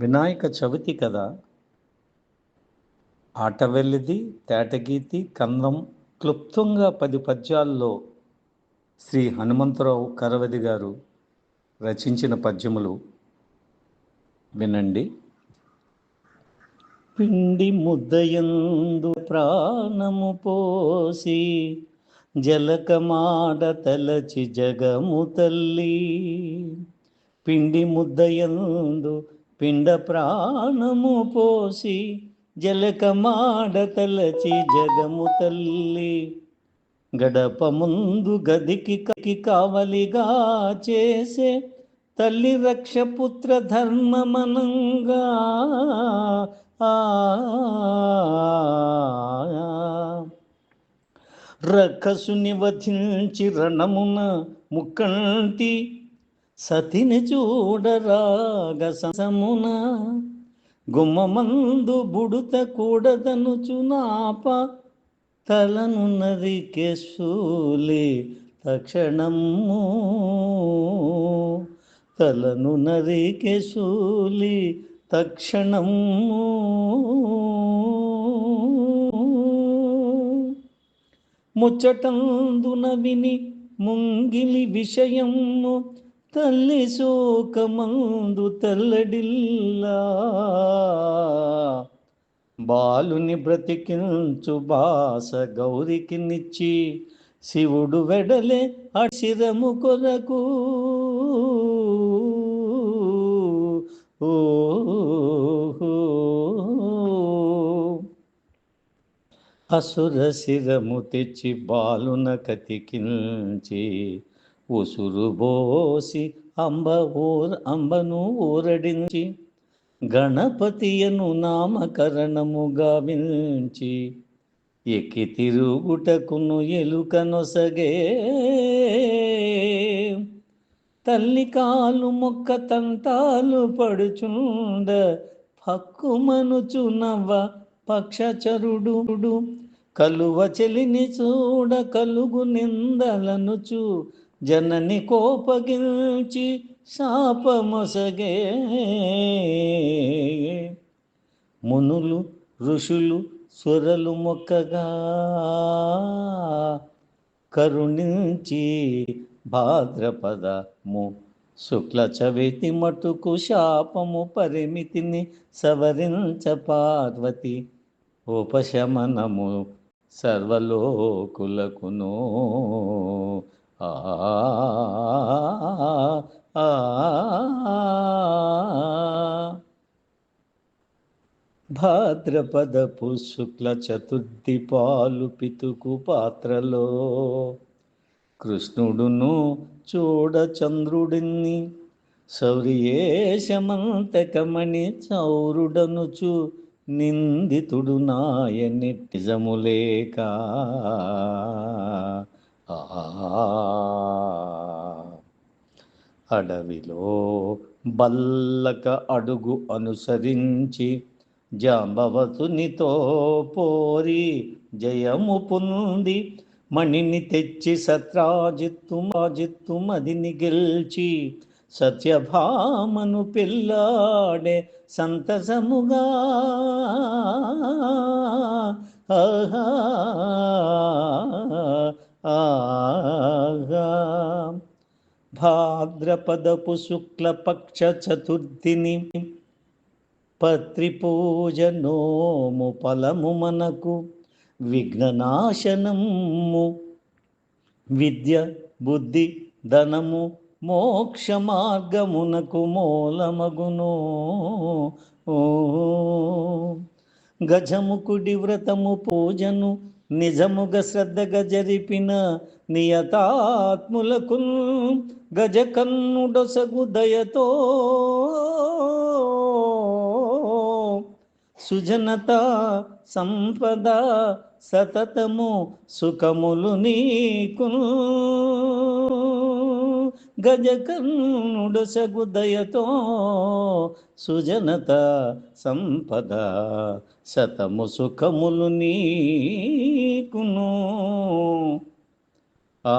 వినాయక చవితి కదా. ఆటవెల్లిది తేటగీతి కందం క్లుప్తంగా పది పద్యాల్లో శ్రీ హనుమంతరావు కరవది గారు రచించిన పద్యములు వినండి. పిండి ముద్దయందు ప్రాణము పోసి జలకమాడ తలచి జగము తల్లి. పిండి ముద్దయందు పిండ ప్రాణము పోసి జలకమాడ తలచి జగము తల్లి. గడప ముందు గదికి కకి కావలిగా చేసే తల్లి రక్షపుత్ర ధర్మమనంగా. ఆ. రక్కసుని వధించి రణమున ముక్కంటి సతిని చూడరాగ సమున గుమ్మమందు బుడుత కూడదనుచు నాప తలను నరికే శూలి తక్షణము. తలను నరికే శూలి తక్షణము. ముచ్చటందున విని ముంగిలి విషయము తల్లి శోకమందు తల్లడిల్లా. బాలుని బ్రతికించు బాస గౌరికి నిచ్చి శివుడు వెడలే అక్షిరము కొరకు. అసుర శిరము తెచ్చి బాలున కతికించి ఉసురు బోసి అంబ ఊర్ అంబను ఊరడించి గణపతియను నామకరణము గావించి ఎక్కి తిరుగుటకును ఎలుకనొసగే తల్లి కాలు మొక్క తంతాలు పడుచుండ పక్కుమనుచు నవ్వ పక్షచరుడు కలువ చెలిని చూడ కలుగు నిందలనుచు జనని కోపగించి శాపమొసగే. మునులు ఋషులు స్వరలు మొక్కగా కరుణించి భాద్రపదము శుక్ల చవితి మటుకు శాపము పరిమితిని సవరించ పార్వతి ఉపశమనము సర్వలోకులకును. భాద్రపదపు శుక్ల చతుర్థి పాలు పితుకు పాత్రలో కృష్ణుడును చూడ చంద్రుడిని శౌర్యేశమంతకమణి చౌరుడనుచు నిందితుడు నాయని నిజములేక అడవిలో బల్లక అడుగు అనుసరించి జాంబవతునితో పోరి జయము పొంది మణిని తెచ్చి సత్రాజిత్తు మాజిత్తు మదిని గెల్చి సత్యభామను పిల్లాడే సంతసముగా. ఆహా. ఆహా భాద్రపదపు శుక్లపక్ష చతుర్థిని పత్రి నోము ఫలము మనకు విఘ్ననాశనము. విద్య బుద్ధి ధనము మోక్ష మార్గమునకు మూలమగును. గజముకుడి వ్రతము పూజను నిజముగ శ్రద్ధగా జరిపిన నియతాత్ములకు గజ కన్నుడొసగు దయతో సుజనత సంపద సతతము సుఖములు నీకు గజకర్ణుడొసగు దయతో సుజనత సంపద శతము సుఖములు నీకును. ఆ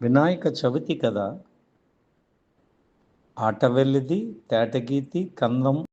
వినాయక చవితి కదా. ఆటవెల్లిది తేటగీతి కందం